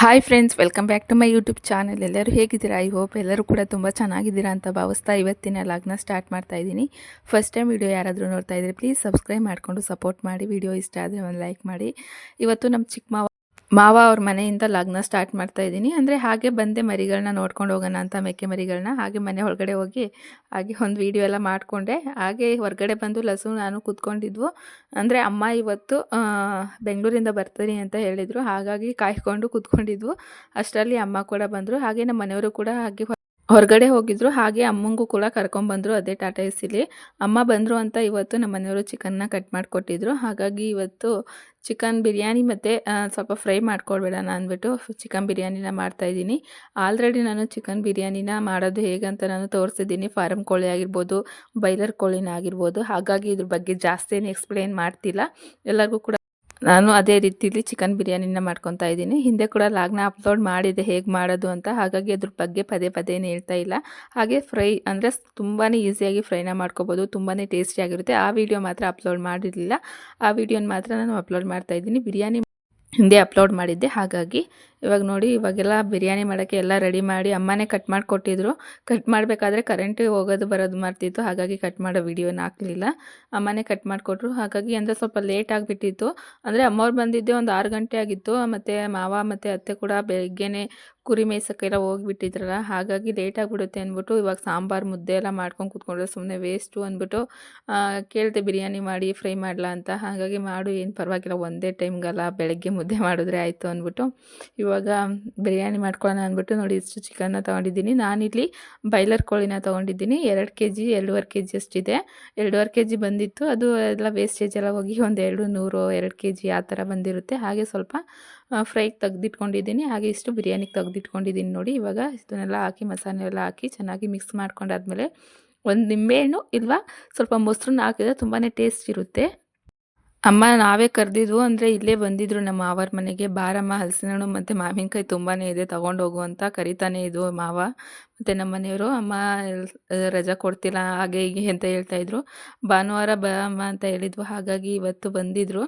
Hi friends welcome back to my YouTube channel ಎಲ್ಲರೂ ಹೇಗಿದ್ದೀರಾ? I hope ಎಲ್ಲರೂ ಕೂಡ ತುಂಬ ಚೆನ್ನಾಗಿದ್ದೀರಾ ಅಂತ ಭಾವಿಸ್ತಾ ಇವತ್ತಿನ ಲಾಗ್ನ ಸ್ಟಾರ್ಟ್ ಮಾಡ್ತಾ ಇದ್ದೀನಿ. ಫಸ್ಟ್ ಟೈಮ್ ವಿಡಿಯೋ ಯಾರಾದರೂ ನೋಡ್ತಾ ಇದ್ದರೆ ಪ್ಲೀಸ್ ಸಬ್ಸ್ಕ್ರೈಬ್ ಮಾಡಿಕೊಂಡು ಸಪೋರ್ಟ್ ಮಾಡಿ. ವಿಡಿಯೋ ಇಷ್ಟ ಆದರೆ ಒಂದು ಲೈಕ್ ಮಾಡಿ. ಇವತ್ತು ನಮ್ಮ ಚಿಕ್ಕ ಮಾವ ಅವ್ರ ಮನೆಯಿಂದ ಲಗ್ನ ಸ್ಟಾರ್ಟ್ ಮಾಡ್ತಾ ಇದ್ದೀನಿ. ಅಂದರೆ ಹಾಗೆ ಬಂದೆ ಮರಿಗಳನ್ನ ನೋಡ್ಕೊಂಡು ಹೋಗೋಣ ಅಂತ ಮೇಕೆ ಮರಿಗಳನ್ನ ಹಾಗೆ ಮನೆ ಹೊರಗಡೆ ಹೋಗಿ ಹಾಗೆ ಒಂದು ವೀಡಿಯೋ ಎಲ್ಲ ಮಾಡಿಕೊಂಡೆ. ಹಾಗೆ ಹೊರಗಡೆ ಬಂದು ಲಸು ನಾನು ಕೂತ್ಕೊಂಡಿದ್ವು. ಅಂದರೆ ಅಮ್ಮ ಇವತ್ತು ಬೆಂಗಳೂರಿಂದ ಬರ್ತೀನಿ ಅಂತ ಹೇಳಿದರು. ಹಾಗಾಗಿ ಕಾಯ್ಕೊಂಡು ಕೂತ್ಕೊಂಡಿದ್ವು. ಅಷ್ಟರಲ್ಲಿ ಅಮ್ಮ ಕೂಡ ಬಂದರು. ಹಾಗೆ ನಮ್ಮ ಮನೆಯವರು ಕೂಡ ಹಾಗೆ ಹೊರಗಡೆ ಹೋಗಿದ್ರು, ಹಾಗೆ ಅಮ್ಮಂಗೂ ಕೂಡ ಕರ್ಕೊಂಡ್ಬಂದರು ಅದೇ ಟಾಟಾ ಎಸ್ಸಿಲಿ ಅಮ್ಮ ಬಂದರು ಅಂತ ಇವತ್ತು ನಮ್ಮ ಮನೆಯವರು ಚಿಕನ್ನ ಕಟ್ ಮಾಡಿಕೊಟ್ಟಿದ್ರು. ಹಾಗಾಗಿ ಇವತ್ತು ಚಿಕನ್ ಬಿರಿಯಾನಿ ಮತ್ತು ಸ್ವಲ್ಪ ಫ್ರೈ ಮಾಡ್ಕೊಳ್ಬೇಡಣ ಅಂದ್ಬಿಟ್ಟು ಚಿಕನ್ ಬಿರಿಯಾನಿನ ಮಾಡ್ತಾಯಿದ್ದೀನಿ ಆಲ್ರೆಡಿ ನಾನು ಚಿಕನ್ ಬಿರಿಯಾನಿನ ಮಾಡೋದು ಹೇಗಂತ ನಾನು ತೋರಿಸಿದ್ದೀನಿ. ಫಾರಮ್ ಕೋಳಿ ಆಗಿರ್ಬೋದು, ಬೈಲರ್ ಕೋಳಿನ ಆಗಿರ್ಬೋದು. ಹಾಗಾಗಿ ಇದ್ರ ಬಗ್ಗೆ ಜಾಸ್ತಿ ಏನು ಎಕ್ಸ್ಪ್ಲೇನ್ ಮಾಡ್ತಿಲ್ಲ. ಎಲ್ಲರಿಗೂ ಕೂಡ ನಾನು ಅದೇ ರೀತಿಲಿ ಚಿಕನ್ ಬಿರಿಯಾನಿನ ಮಾಡ್ಕೊತಾ ಇದ್ದೀನಿ. ಹಿಂದೆ ಕೂಡ ಲಾಗ್ನ ಅಪ್ಲೋಡ್ ಮಾಡಿದೆ ಹೇಗೆ ಮಾಡೋದು ಅಂತ. ಹಾಗಾಗಿ ಅದ್ರ ಬಗ್ಗೆ ಪದೇ ಪದೇ ಹೇಳ್ತಾ ಇಲ್ಲ. ಹಾಗೆ ಫ್ರೈ ಅಂದರೆ ತುಂಬಾ ಈಸಿಯಾಗಿ ಫ್ರೈನ ಮಾಡ್ಕೋಬೋದು. ತುಂಬಾ ಟೇಸ್ಟಿಯಾಗಿರುತ್ತೆ. ಆ ವಿಡಿಯೋ ಮಾತ್ರ ಅಪ್ಲೋಡ್ ಮಾಡಿರಲಿಲ್ಲ. ಆ ವಿಡಿಯೋನ ಮಾತ್ರ ನಾನು ಅಪ್ಲೋಡ್ ಮಾಡ್ತಾ ಇದ್ದೀನಿ. ಬಿರಿಯಾನಿ ಹಿಂದೆ ಅಪ್ಲೋಡ್ ಮಾಡಿದ್ದೆ. ಹಾಗಾಗಿ ಇವಾಗ ನೋಡಿ, ಇವಾಗೆಲ್ಲ ಬಿರಿಯಾನಿ ಮಾಡೋಕ್ಕೆ ಎಲ್ಲ ರೆಡಿ ಮಾಡಿ ಅಮ್ಮನೇ ಕಟ್ ಮಾಡಿಕೊಟ್ಟಿದ್ರು. ಕಟ್ ಮಾಡಬೇಕಾದ್ರೆ ಕರೆಂಟ್ ಹೋಗೋದು ಬರೋದು ಮಾಡ್ತಿತ್ತು ಹಾಗಾಗಿ ಕಟ್ ಮಾಡೋ ವಿಡಿಯೋನ ಹಾಕಲಿಲ್ಲ. ಅಮ್ಮನೇ ಕಟ್ ಮಾಡಿಕೊಟ್ರು. ಹಾಗಾಗಿ ಅಂದರೆ ಸ್ವಲ್ಪ ಲೇಟ್ ಆಗಿಬಿಟ್ಟಿತ್ತು. ಅಂದರೆ ಅಮ್ಮವ್ರು ಬಂದಿದ್ದೆ ಒಂದು ಆರು ಗಂಟೆ ಆಗಿತ್ತು. ಮತ್ತು ಮಾವ ಮತ್ತು ಅತ್ತೆ ಕೂಡ ಬೆಳಗ್ಗೆನೇ ಕುರಿ ಮೇಯ್ಸೋಕ್ಕೆಲ್ಲ ಹೋಗಿಬಿಟ್ಟಿದ್ರಲ್ಲ, ಹಾಗಾಗಿ ಲೇಟ್ ಆಗಿಬಿಡುತ್ತೆ ಅಂದ್ಬಿಟ್ಟು ಇವಾಗ ಸಾಂಬಾರು ಮುದ್ದೆ ಎಲ್ಲ ಮಾಡ್ಕೊಂಡು ಕೂತ್ಕೊಂಡ್ರೆ ಸುಮ್ಮನೆ ವೇಸ್ಟು ಅಂದ್ಬಿಟ್ಟು ಕೇಳಿದೆ ಬಿರಿಯಾನಿ ಮಾಡಿ ಫ್ರೈ ಮಾಡಲ ಅಂತ. ಹಾಗಾಗಿ ಮಾಡು, ಏನು ಪರವಾಗಿಲ್ಲ, ಒಂದೇ ಟೈಮ್ಗೆಲ್ಲ ಬೆಳಗ್ಗೆ ಮುದ್ದೆ ಮಾಡಿದ್ರೆ ಆಯಿತು ಅಂದ್ಬಿಟ್ಟು, ಇವಾಗ ಬಿರಿಯಾನಿ ಮಾಡ್ಕೊಳ್ಳೋಣ ಅಂದ್ಬಿಟ್ಟು ನೋಡಿ ಇಷ್ಟು ಚಿಕನ್ನ ತೊಗೊಂಡಿದ್ದೀನಿ. ನಾನಿಲ್ಲಿ ಬೈಲರ್ ಕೋಳಿನ ತೊಗೊಂಡಿದ್ದೀನಿ. ಎರಡು ಕೆ ಜಿ ಎರಡೂವರೆ ಕೆ ಜಿ ಅಷ್ಟಿದೆ. ಎರಡೂವರೆ ಕೆ ಜಿ ಬಂದಿತ್ತು. ಅದು ಎಲ್ಲ ವೇಸ್ಟೇಜ್ ಎಲ್ಲ ಹೋಗಿ ಒಂದು ಎರಡು ನೂರು, ಎರಡು ಕೆ ಜಿ ಆ ಥರ ಬಂದಿರುತ್ತೆ. ಹಾಗೆ ಸ್ವಲ್ಪ ಫ್ರೈಗೆ ತೆಗೆದಿಟ್ಕೊಂಡಿದ್ದೀನಿ. ಹಾಗೆ ಇಷ್ಟು ಬಿರಿಯಾನಿಗೆ ತೆಗ್ದಿಟ್ಕೊಂಡಿದ್ದೀನಿ ನೋಡಿ. ಇವಾಗ ಇದನ್ನೆಲ್ಲ ಹಾಕಿ ಮಸಾಲೆ ಎಲ್ಲ ಹಾಕಿ ಚೆನ್ನಾಗಿ ಮಿಕ್ಸ್ ಮಾಡ್ಕೊಂಡಾದ್ಮೇಲೆ ಒಂದು ನಿಂಬೆಹಣ್ಣು ಇಲ್ವಾ? ಸ್ವಲ್ಪ ಮೊಸರನ್ನ ಹಾಕಿದ್ರೆ ತುಂಬಾ ಟೇಸ್ಟ್ ಇರುತ್ತೆ. ಅಮ್ಮ, ನಾವೇ ಕರೆದಿದ್ವು ಅಂದರೆ ಇಲ್ಲೇ ಬಂದಿದ್ರು ನಮ್ಮ ಮಾವರ ಮನೆಗೆ. ಬಾರಮ್ಮ ಹಲಸಿನ ಹಣ್ಣು ಮತ್ತು ಮಾವಿನಕಾಯಿ ತುಂಬಾ ಇದೆ, ತೊಗೊಂಡೋಗು ಅಂತ ಕರಿತಾನೆ ಇದ್ವು ಮಾವ. ಮತ್ತು ನಮ್ಮ ಮನೆಯವರು, ಅಮ್ಮ ರಜಾ ಕೊಡ್ತಿಲ್ಲ, ಹಾಗೆ ಹೀಗೆ ಅಂತ ಹೇಳ್ತಾಯಿದ್ರು ಭಾನುವಾರ ಬಾ ಅಮ್ಮ ಅಂತ ಹೇಳಿದ್ವು ಹಾಗಾಗಿ ಇವತ್ತು ಬಂದಿದ್ದರು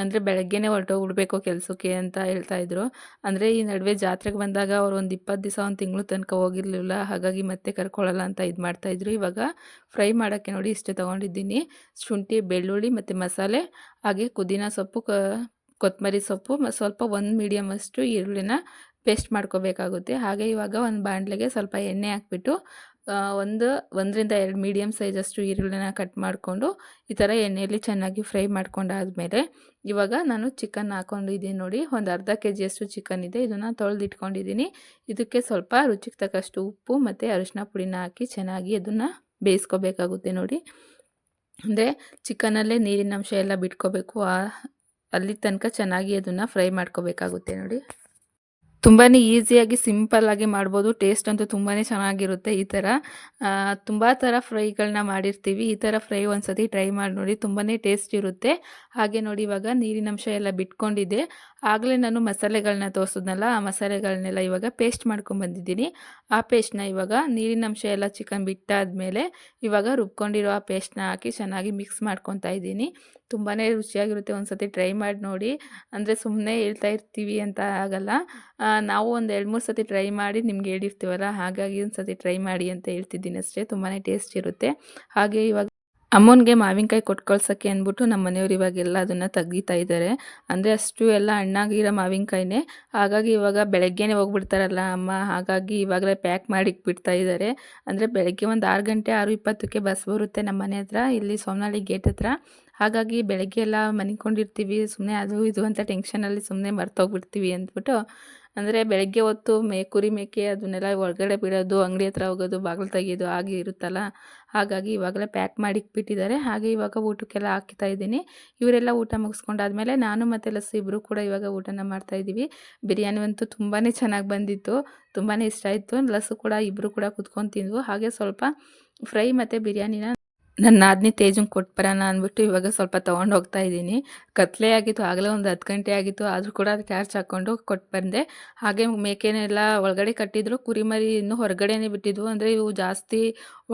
ಅಂದರೆ ಬೆಳಗ್ಗೆನೇ ಹೊರಟೋಗ್ಬಿಡ್ಬೇಕು ಕೆಲಸಕ್ಕೆ ಅಂತ ಹೇಳ್ತಾ ಇದ್ರು. ಅಂದರೆ ಈ ನಡುವೆ ಜಾತ್ರೆಗೆ ಬಂದಾಗ ಅವ್ರು ಒಂದು ಇಪ್ಪತ್ತು ದಿವಸ, ಒಂದು ತಿಂಗಳು ತನಕ ಹೋಗಿರಲಿಲ್ಲ. ಹಾಗಾಗಿ ಮತ್ತೆ ಕರ್ಕೊಳ್ಳಲ್ಲ ಅಂತ ಇದು ಮಾಡ್ತಾಯಿದ್ರು ಇವಾಗ ಫ್ರೈ ಮಾಡೋಕ್ಕೆ ನೋಡಿ ಇಷ್ಟೇ ತೊಗೊಂಡಿದ್ದೀನಿ. ಶುಂಠಿ, ಬೆಳ್ಳುಳ್ಳಿ ಮತ್ತು ಮಸಾಲೆ, ಹಾಗೆ ಪುದೀನ ಸೊಪ್ಪು, ಕ ಕೊತ್ತಂಬರಿ ಸೊಪ್ಪು ಸ್ವಲ್ಪ ಒಂದು ಮೀಡಿಯಮ್ ಅಷ್ಟು ಈರುಳ್ಳಿನ ಪೇಸ್ಟ್ ಮಾಡ್ಕೋಬೇಕಾಗುತ್ತೆ. ಹಾಗೆ ಇವಾಗ ಒಂದು ಬಾಣಲೆಗೆ ಸ್ವಲ್ಪ ಎಣ್ಣೆ ಹಾಕ್ಬಿಟ್ಟು ಒಂದು ಒಂದರಿಂದ ಎರಡು ಮೀಡಿಯಮ್ ಸೈಜಷ್ಟು ಈರುಳ್ಳಿನ ಕಟ್ ಮಾಡಿಕೊಂಡು ಈ ಥರ ಎಣ್ಣೆಯಲ್ಲಿ ಚೆನ್ನಾಗಿ ಫ್ರೈ ಮಾಡ್ಕೊಂಡಾದ್ಮೇಲೆ ಇವಾಗ ನಾನು ಚಿಕನ್ ಹಾಕೊಂಡಿದ್ದೀನಿ ನೋಡಿ. ಒಂದು ಅರ್ಧ ಕೆ ಜಿಯಷ್ಟು ಚಿಕನ್ ಇದೆ. ಇದನ್ನು ತೊಳೆದಿಟ್ಕೊಂಡಿದ್ದೀನಿ. ಇದಕ್ಕೆ ಸ್ವಲ್ಪ ರುಚಿಗೆ ತಕ್ಕಷ್ಟು ಉಪ್ಪು ಮತ್ತು ಅರಿಶಿನ ಪುಡಿನ ಹಾಕಿ ಚೆನ್ನಾಗಿ ಅದನ್ನು ಬೇಯಿಸ್ಕೋಬೇಕಾಗುತ್ತೆ ನೋಡಿ. ಅಂದರೆ ಚಿಕನಲ್ಲೇ ನೀರಿನ ಅಂಶ ಎಲ್ಲ ಬಿಟ್ಕೋಬೇಕು. ಅಲ್ಲಿ ತನಕ ಚೆನ್ನಾಗಿ ಅದನ್ನು ಫ್ರೈ ಮಾಡ್ಕೋಬೇಕಾಗುತ್ತೆ ನೋಡಿ. ತುಂಬಾ ಈಸಿಯಾಗಿ ಸಿಂಪಲ್ಲಾಗಿ ಮಾಡ್ಬೋದು. ಟೇಸ್ಟ್ ಅಂತೂ ತುಂಬಾ ಚೆನ್ನಾಗಿರುತ್ತೆ ಈ ಥರ ತುಂಬ ಥರ ಫ್ರೈಗಳನ್ನ ಮಾಡಿರ್ತೀವಿ. ಈ ಥರ ಫ್ರೈ ಒಂದ್ಸತಿ ಟ್ರೈ ಮಾಡಿ ನೋಡಿ ತುಂಬಾ ಟೇಸ್ಟ್ ಇರುತ್ತೆ. ಹಾಗೆ ನೋಡಿ ಇವಾಗ ನೀರಿನಂಶ ಎಲ್ಲ ಬಿಟ್ಕೊಂಡಿದ್ದೆ ಆಗಲೇ ನಾನು ಮಸಾಲೆಗಳನ್ನ ತೋರಿಸಿದ್ನಲ್ಲ, ಆ ಮಸಾಲೆಗಳನ್ನೆಲ್ಲ ಇವಾಗ ಪೇಸ್ಟ್ ಮಾಡ್ಕೊಂಬಂದಿದ್ದೀನಿ ಆ ಪೇಸ್ಟ್ನ ಇವಾಗ ನೀರಿನಂಶ ಎಲ್ಲ ಚಿಕನ್ ಬಿಟ್ಟಾದಮೇಲೆ ಇವಾಗ ರುಬ್ಕೊಂಡಿರೋ ಆ ಪೇಸ್ಟ್ನ ಹಾಕಿ ಚೆನ್ನಾಗಿ ಮಿಕ್ಸ್ ಮಾಡ್ಕೊತಾ ಇದ್ದೀನಿ. ತುಂಬಾ ರುಚಿಯಾಗಿರುತ್ತೆ, ಒಂದ್ಸತಿ ಟ್ರೈ ಮಾಡಿ ನೋಡಿ. ಅಂದರೆ ಸುಮ್ಮನೆ ಹೇಳ್ತಾ ಇರ್ತೀವಿ ಅಂತ ಆಗಲ್ಲ. ನಾವು ಒಂದು ಎರಡು ಮೂರು ಸತಿ ಟ್ರೈ ಮಾಡಿ ನಿಮ್ಗೆ ಹೇಳಿರ್ತೀವಲ್ಲ, ಹಾಗಾಗಿ ಒಂದು ಸತಿ ಟ್ರೈ ಮಾಡಿ ಅಂತ ಹೇಳ್ತಿದ್ದೀನಿ ಅಷ್ಟೇ. ತುಂಬಾ ಟೇಸ್ಟ್ ಇರುತ್ತೆ. ಹಾಗೆ ಇವಾಗ ಅಮ್ಮನಿಗೆ ಮಾವಿನಕಾಯಿ ಕೊಟ್ಕೊಳ್ಸೋಕ್ಕೆ ಅಂದ್ಬಿಟ್ಟು ನಮ್ಮ ಮನೆಯವ್ರು ಇವಾಗೆಲ್ಲ ಅದನ್ನು ತೆಗಿತಾ ಇದ್ದಾರೆ ಅಂದರೆ ಅಷ್ಟು ಎಲ್ಲ ಹಣ್ಣಾಗಿರೋ ಮಾವಿನಕಾಯಿನೇ. ಹಾಗಾಗಿ ಇವಾಗ ಬೆಳಗ್ಗೆನೇ ಹೋಗ್ಬಿಡ್ತಾರಲ್ಲ ಅಮ್ಮ. ಹಾಗಾಗಿ ಇವಾಗಲೇ ಪ್ಯಾಕ್ ಮಾಡಿ ಬಿಡ್ತಾ ಇದ್ದಾರೆ ಅಂದರೆ ಬೆಳಗ್ಗೆ ಒಂದು ಆರು ಗಂಟೆ, ಆರು ಇಪ್ಪತ್ತಕ್ಕೆ ಬಸ್ ಬರುತ್ತೆ ನಮ್ಮ ಮನೆ ಹತ್ರ. ಇಲ್ಲಿ ಸೋಮನಹಳ್ಳಿ ಗೇಟ್ ಹತ್ರ. ಹಾಗಾಗಿ ಬೆಳಗ್ಗೆ ಎಲ್ಲ ಮನಿಕೊಂಡಿರ್ತೀವಿ ಸುಮ್ಮನೆ ಅದು ಇದು ಅಂತ ಟೆನ್ಷನಲ್ಲಿ ಸುಮ್ಮನೆ ಮರ್ತೋಗ್ಬಿಡ್ತೀವಿ ಅಂದ್ಬಿಟ್ಟು ಅಂದರೆ ಬೆಳಗ್ಗೆ ಹೊತ್ತು ಮೇ, ಕುರಿ ಮೇಕೆ ಅದನ್ನೆಲ್ಲ ಹೊರಗಡೆ ಬಿಡೋದು, ಅಂಗಡಿ ಹತ್ರ ಹೋಗೋದು, ಬಾಗಿಲು ತೆಗೆಯೋದು ಹಾಗೆ ಇರುತ್ತಲ್ಲ. ಹಾಗಾಗಿ ಇವಾಗಲೇ ಪ್ಯಾಕ್ ಮಾಡಿ ಇಟ್ಬಿಟ್ಟಿದ್ದಾರೆ. ಹಾಗೆ ಇವಾಗ ಊಟಕ್ಕೆಲ್ಲ ಹಾಕ್ತಾ ಇದ್ದೀನಿ. ಇವರೆಲ್ಲ ಊಟ ಮುಗಿಸ್ಕೊಂಡಾದ್ಮೇಲೆ ನಾನು ಮತ್ತು ಲಸ್ಸು ಇಬ್ಬರು ಕೂಡ ಇವಾಗ ಊಟನ ಮಾಡ್ತಾಯಿದ್ದೀವಿ ಬಿರಿಯಾನಿ ಅಂತೂ ತುಂಬಾ ಚೆನ್ನಾಗಿ ಬಂದಿತ್ತು. ತುಂಬಾ ಇಷ್ಟ ಆಯಿತು. ಲಸ್ಸು ಕೂಡ ಇಬ್ಬರು ಕೂಡ ಕುತ್ಕೊಂಡು ತಿಂದ್ವು. ಹಾಗೆ ಸ್ವಲ್ಪ ಫ್ರೈ ಮತ್ತು ಬಿರಿಯಾನಿನ ನನ್ನ ನಾದಿನಿ ತೇಜಂಗೆ ಕೊಟ್ಟು ಬರೋಣ ಅಂದ್ಬಿಟ್ಟು ಇವಾಗ ಸ್ವಲ್ಪ ತೊಗೊಂಡು ಹೋಗ್ತಾ ಇದ್ದೀನಿ. ಕತ್ಲೆ ಆಗಿತ್ತು, ಆಗಲೇ ಒಂದು ಹತ್ತು ಗಂಟೆ ಆಗಿತ್ತು, ಆದರೂ ಕೂಡ ಅದು ಚಾರ್ಜ್ ಹಾಕ್ಕೊಂಡು ಕೊಟ್ಟು ಬಂದೆ ಹಾಗೆ ಮೇಕೆನೆಲ್ಲ ಒಳಗಡೆ ಕಟ್ಟಿದ್ರು, ಕುರಿಮರಿ ಇನ್ನೂ ಹೊರಗಡೆನೇ ಬಿಟ್ಟಿದ್ವು. ಅಂದರೆ ಇವು ಜಾಸ್ತಿ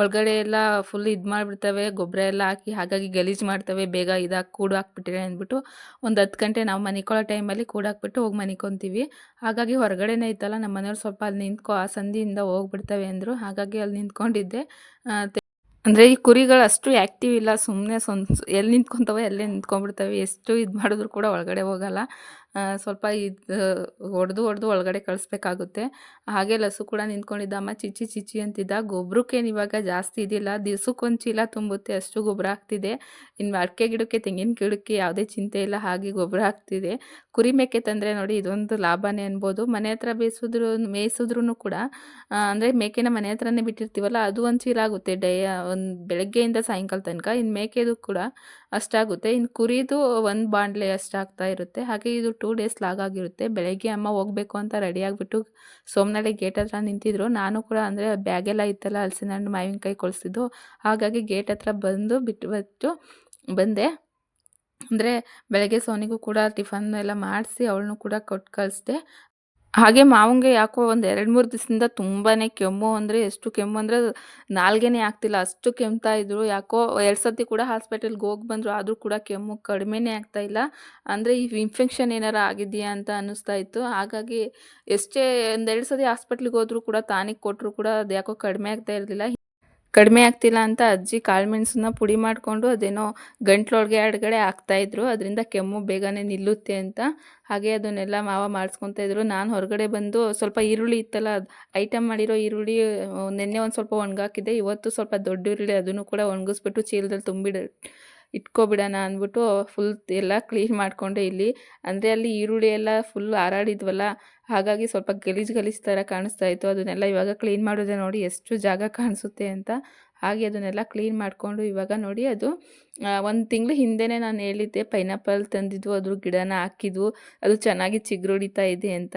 ಒಳಗಡೆ ಎಲ್ಲ ಫುಲ್ ಇದು ಮಾಡಿಬಿಡ್ತವೆ ಗೊಬ್ಬರ ಎಲ್ಲ ಹಾಕಿ ಹಾಗಾಗಿ ಗಲೀಜು ಮಾಡ್ತವೆ, ಬೇಗ ಇದಾಗಿ ಕೂಡು ಹಾಕ್ಬಿಟ್ಟಿರೆ ಅಂದ್ಬಿಟ್ಟು ಒಂದು ಹತ್ತು ಗಂಟೆ ನಾವು ಮನಿಕೊಳ್ಳೋ ಟೈಮಲ್ಲಿ ಕೂಡು ಹಾಕ್ಬಿಟ್ಟು ಹೋಗಿ ಮನಿಕೊತೀವಿ. ಹಾಗಾಗಿ ಹೊರಗಡೆನೇ ಇತ್ತಲ್ಲ ನಮ್ಮ ಮನೆಯವ್ರು ಸ್ವಲ್ಪ ಅಲ್ಲಿ ನಿಂತ್ಕೊ ಆ ಸಂಧಿಯಿಂದ ಹೋಗ್ಬಿಡ್ತವೆ ಅಂದರು. ಹಾಗಾಗಿ ಅಲ್ಲಿ ನಿಂತ್ಕೊಂಡಿದ್ದೆ. ಅಂದರೆ ಈ ಕುರಿಗಳು ಅಷ್ಟು ಆ್ಯಕ್ಟಿವ್ ಇಲ್ಲ ಸುಮ್ಮನೆ ಸೊನ್ ಎಲ್ಲಿ ನಿಂತ್ಕೊಂತವೆ ಅಲ್ಲೇ ನಿಂತ್ಕೊಂಡ್ಬಿಡ್ತವೆ, ಎಷ್ಟು ಇದು ಮಾಡಿದ್ರು ಕೂಡ ಒಳಗಡೆ ಹೋಗಲ್ಲ. ಸ್ವಲ್ಪ ಇದು, ಹೊಡೆದು ಹೊಡೆದು ಒಳಗಡೆ ಕಳಿಸ್ಬೇಕಾಗುತ್ತೆ. ಹಾಗೆ ಲಸು ಕೂಡ ನಿಂತ್ಕೊಂಡಿದ್ದ. ಅಮ್ಮ ಚಿಚ್ಚಿ ಚಿಚ್ಚಿ ಅಂತಿದ್ದ. ಗೊಬ್ಬರಕ್ಕೇನು ಇವಾಗ ಜಾಸ್ತಿ ಇದಿಲ್ಲ. ದಿವ್ಸಕ್ಕೊಂದು ಚೀಲ ತುಂಬುತ್ತೆ. ಅಷ್ಟು ಗೊಬ್ಬರ ಆಗ್ತಿದೆ ಇನ್ನು ಅಡಿಕೆ ಗಿಡಕ್ಕೆ, ತೆಂಗಿನ ಗಿಡಕ್ಕೆ ಯಾವುದೇ ಚಿಂತೆ ಇಲ್ಲ. ಹಾಗೆ ಗೊಬ್ಬರ ಆಗ್ತಿದೆ ಕುರಿ ಮೇಕೆ ತಂದರೆ ನೋಡಿ ಇದೊಂದು ಲಾಭನೇ ಅನ್ಬೋದು. ಮನೆ ಹತ್ರ ಬೇಯಿಸಿದ್ರು ಮೇಯಿಸಿದ್ರು ಕೂಡ ಅಂದರೆ ಮೇಕೆನ ಮನೆ ಹತ್ರನೇ ಬಿಟ್ಟಿರ್ತೀವಲ್ಲ, ಅದು ಒಂದು ಚೀಲ ಆಗುತ್ತೆ. ಡೇ, ಒಂದು ಬೆಳಗ್ಗೆಯಿಂದ ಸಾಯಂಕಾಲ ತನಕ. ಇನ್ನು ಮೇಕೆದು ಕೂಡ ಅಷ್ಟಾಗುತ್ತೆ. ಇನ್ನು ಕುರಿದು ಒಂದು ಬಾಣಲೆ ಅಷ್ಟಾಗ್ತಾ ಇರುತ್ತೆ. ಹಾಗೆ ಇದು ಟೂ ಡೇಸ್ ಲಾಗಾಗಿರುತ್ತೆ ಬೆಳಗ್ಗೆ ಅಮ್ಮ ಹೋಗಬೇಕು ಅಂತ ರೆಡಿ ಆಗಿಬಿಟ್ಟು ಸೋಮನಳ್ಳಿ ಗೇಟ್ ಹತ್ರ ನಿಂತಿದ್ರು. ನಾನು ಕೂಡ ಅಂದರೆ ಬ್ಯಾಗೆಲ್ಲ ಇತ್ತಲ್ಲ ಹಲಸಿನ ಹಣ್ಣು ಮಾವಿನಕಾಯಿ ಕೊಳಿಸಿದ್ದು. ಹಾಗಾಗಿ ಗೇಟ್ ಹತ್ರ ಬಂದು ಬಿಟ್ಟು ಬಿಟ್ಟು ಬಂದೆ. ಅಂದರೆ ಬೆಳಗ್ಗೆ ಸೋನಿಗೂ ಕೂಡ ಟಿಫನ್ ಎಲ್ಲ ಮಾಡಿಸಿ, ಅವಳನ್ನು ಕೂಡ ಕೊಟ್ಟು ಕಳಿಸ್ದೆ. ಹಾಗೆ ಮಾವಂಗೆ ಯಾಕೋ ಒಂದು ಎರಡು ಮೂರು ದಿವಸದಿಂದ ತುಂಬಾ ಕೆಮ್ಮು ಅಂದರೆ ಎಷ್ಟು ಕೆಮ್ಮು ಅಂದರೆ ನಾಲ್ಗೆನೇ ಆಗ್ತಿಲ್ಲ. ಅಷ್ಟು ಕೆಮ್ತಾ ಇದ್ರು. ಯಾಕೋ ಎರಡು ಸತಿ ಕೂಡ ಹಾಸ್ಪಿಟಲ್ಗೆ ಹೋಗಿ ಬಂದರು. ಆದರೂ ಕೂಡ ಕೆಮ್ಮು ಕಡಿಮೆನೇ ಆಗ್ತಾ ಇಲ್ಲ. ಅಂದರೆ ಈ ಇನ್ಫೆಕ್ಷನ್ ಏನಾರು ಆಗಿದೆಯಾ ಅಂತ ಅನ್ನಿಸ್ತಾ ಇತ್ತು. ಹಾಗಾಗಿ ಎಷ್ಟೇ ಒಂದೆರಡು ಸತಿ ಹಾಸ್ಪಿಟ್ಲಿಗೆ ಹೋದರೂ ಕೂಡ ಟಾನಿಕ್ ಕೊಟ್ಟರು ಕೂಡ ಅದು ಯಾಕೋ ಕಡಿಮೆ ಆಗ್ತಾ ಇರಲಿಲ್ಲ. ಕಡಿಮೆ ಆಗ್ತಿಲ್ಲ ಅಂತ ಅಜ್ಜಿ ಕಾಳುಮೆಣಸನ್ನ ಪುಡಿ ಮಾಡಿಕೊಂಡು ಅದೇನೋ ಗಂಟ್ಲೊಳಗೆ ಎರಡುಗಡೆ ಹಾಕ್ತಾಯಿದ್ರು ಅದರಿಂದ ಕೆಮ್ಮು ಬೇಗನೆ ನಿಲ್ಲುತ್ತೆ ಅಂತ. ಹಾಗೆ ಅದನ್ನೆಲ್ಲ ಮಾವ ಮಾಡಿಸ್ಕೊತಾ ಇದ್ರು. ನಾನು ಹೊರಗಡೆ ಬಂದು ಸ್ವಲ್ಪ ಈರುಳ್ಳಿ ಇತ್ತಲ್ಲ ಐಟಮ್ ಮಾಡಿರೋ ಈರುಳ್ಳಿ ನಿನ್ನೆ ನೆನ್ನೆ ಒಂದು ಸ್ವಲ್ಪ ಒಣಗಾಕಿದ್ದೆ. ಇವತ್ತು ಸ್ವಲ್ಪ ದೊಡ್ಡ ಈರುಳ್ಳಿ, ಅದನ್ನು ಕೂಡ ಒಣಗಿಸ್ಬಿಟ್ಟು ಚೀಲದಲ್ಲಿ ತುಂಬಿಡ ಇಟ್ಕೊಬಿಡೋಣ ಅಂದ್ಬಿಟ್ಟು ಫುಲ್ ಎಲ್ಲ ಕ್ಲೀನ್ ಮಾಡಿಕೊಂಡೆ ಇಲ್ಲಿ. ಅಂದರೆ ಅಲ್ಲಿ ಈರುಳ್ಳಿ ಎಲ್ಲ ಫುಲ್ ಹಾರಾಡಿದ್ವಲ್ಲ, ಹಾಗಾಗಿ ಸ್ವಲ್ಪ ಗಲೀಜು ಗಲೀಜು ಥರ ಕಾಣಿಸ್ತಾ ಇತ್ತು. ಅದನ್ನೆಲ್ಲ ಇವಾಗ ಕ್ಲೀನ್ ಮಾಡೋದೇ ನೋಡಿ ಎಷ್ಟು ಜಾಗ ಕಾಣಿಸುತ್ತೆ ಅಂತ. ಹಾಗೆ ಅದನ್ನೆಲ್ಲ ಕ್ಲೀನ್ ಮಾಡಿಕೊಂಡು ಇವಾಗ ನೋಡಿ ಅದು ಒಂದು ತಿಂಗಳು ಹಿಂದೆನೇ ನಾನು ಹೇಳಿದ್ದೆ ಪೈನಾಪಲ್ ತಂದಿದ್ದು, ಅದ್ರ ಗಿಡನ ಹಾಕಿದ್ವು ಅದು ಚೆನ್ನಾಗಿ ಚಿಗುರೊಡಿತಾ ಇದೆ ಅಂತ.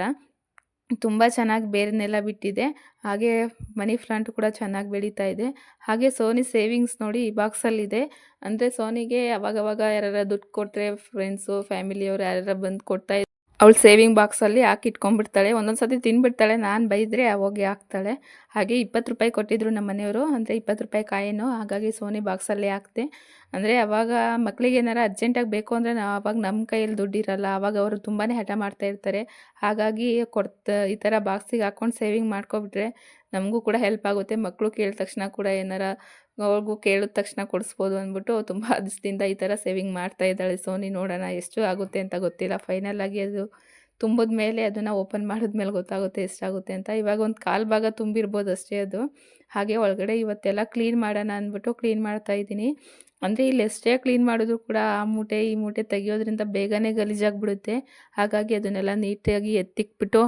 ತುಂಬ ಚೆನ್ನಾಗಿ ಬೇರನ್ನೆಲ್ಲ ಬಿಟ್ಟಿದೆ. ಹಾಗೆ ಮನಿ ಪ್ಲಾಂಟ್ ಕೂಡ ಚೆನ್ನಾಗಿ ಬೆಳೀತಾ ಇದೆ. ಹಾಗೆ ಸೋನಿ ಸೇವಿಂಗ್ಸ್ ನೋಡಿ ಈ ಬಾಕ್ಸಲ್ಲಿದೆ. ಅಂದರೆ ಸೋನಿಗೆ ಅವಾಗವಾಗ ಯಾರಾದ್ರೂ ದುಡ್ಡು ಕೊಟ್ಟರೆ ಫ್ರೆಂಡ್ಸು ಫ್ಯಾಮಿಲಿಯವರು ಯಾರಾರ ಬಂದು ಕೊಡ್ತಾ ಅವಳು ಸೇವಿಂಗ್ ಬಾಕ್ಸಲ್ಲಿ ಹಾಕಿ ಇಟ್ಕೊಂಡ್ಬಿಡ್ತಾಳೆ. ಒಂದೊಂದು ಸತಿ ತಿನ್ಬಿಡ್ತಾಳೆ. ನಾನು ಬೈದರೆ ಹೋಗಿ ಹಾಕ್ತಾಳೆ. ಹಾಗೆ ಇಪ್ಪತ್ತು ರೂಪಾಯಿ ಕೊಟ್ಟಿದ್ರು ನಮ್ಮ ಮನೆಯವರು ಅಂದರೆ ಇಪ್ಪತ್ತು ರೂಪಾಯಿ ಕಾಯಿನೂ ಹಾಗಾಗಿ ಸೋನಿ ಬಾಕ್ಸಲ್ಲಿ ಹಾಕ್ದೆ. ಅಂದರೆ ಅವಾಗ ಮಕ್ಳಿಗೆ ಏನಾರ ಅರ್ಜೆಂಟಾಗಿ ಬೇಕು ಅಂದರೆ ನಾವು ಅವಾಗ ನಮ್ಮ ಕೈಯಲ್ಲಿ ದುಡ್ಡಿರಲ್ಲ ಅವಾಗ ಅವರು ತುಂಬಾ ಹಠ ಮಾಡ್ತಾ ಇರ್ತಾರೆ. ಹಾಗಾಗಿ ಕೊಡ್ತ ಈ ಥರ ಬಾಕ್ಸಿಗೆ ಹಾಕ್ಕೊಂಡು ಸೇವಿಂಗ್ ಮಾಡ್ಕೊಬಿಟ್ರೆ ನಮಗೂ ಕೂಡ ಹೆಲ್ಪ್ ಆಗುತ್ತೆ. ಮಕ್ಕಳು ಕೇಳಿದ ತಕ್ಷಣ ಕೂಡ ಏನಾರ ಅವ್ರಿಗೂ ಕೇಳಿದ ತಕ್ಷಣ ಕೊಡಿಸ್ಬೋದು ಅಂದ್ಬಿಟ್ಟು ತುಂಬ ದಿವಸದಿಂದ ಈ ಥರ ಸೇವಿಂಗ್ ಮಾಡ್ತಾ ಇದ್ದಾಳೆ ಸೋನಿ. ನೋಡೋಣ ಎಷ್ಟು ಆಗುತ್ತೆ ಅಂತ ಗೊತ್ತಿಲ್ಲ. ಫೈನಲ್ ಆಗಿ ಅದು ತುಂಬಿದ ಮೇಲೆ ಅದನ್ನು ಓಪನ್ ಮಾಡಿದ್ಮೇಲೆ ಗೊತ್ತಾಗುತ್ತೆ ಎಷ್ಟಾಗುತ್ತೆ ಅಂತ. ಇವಾಗ ಒಂದು ಕಾಲು ಭಾಗ ತುಂಬಿರ್ಬೋದು ಅಷ್ಟೇ ಅದು. ಹಾಗೆ ಒಳಗಡೆ ಇವತ್ತೆಲ್ಲ ಕ್ಲೀನ್ ಮಾಡೋಣ ಅಂದ್ಬಿಟ್ಟು ಕ್ಲೀನ್ ಮಾಡ್ತಾ ಇದ್ದೀನಿ. ಅಂದರೆ ಇಲ್ಲಿ ಎಷ್ಟೇ ಕ್ಲೀನ್ ಮಾಡಿದ್ರು ಕೂಡ ಆ ಮೂಟೆ, ಈ ಮೂಟೆ ತೆಗೆಯೋದ್ರಿಂದ ಬೇಗನೆ ಗಲೀಜಾಗಿಬಿಡುತ್ತೆ. ಹಾಗಾಗಿ ಅದನ್ನೆಲ್ಲ ನೀಟಾಗಿ ಎತ್ತಿಕ್ಬಿಟ್ಟು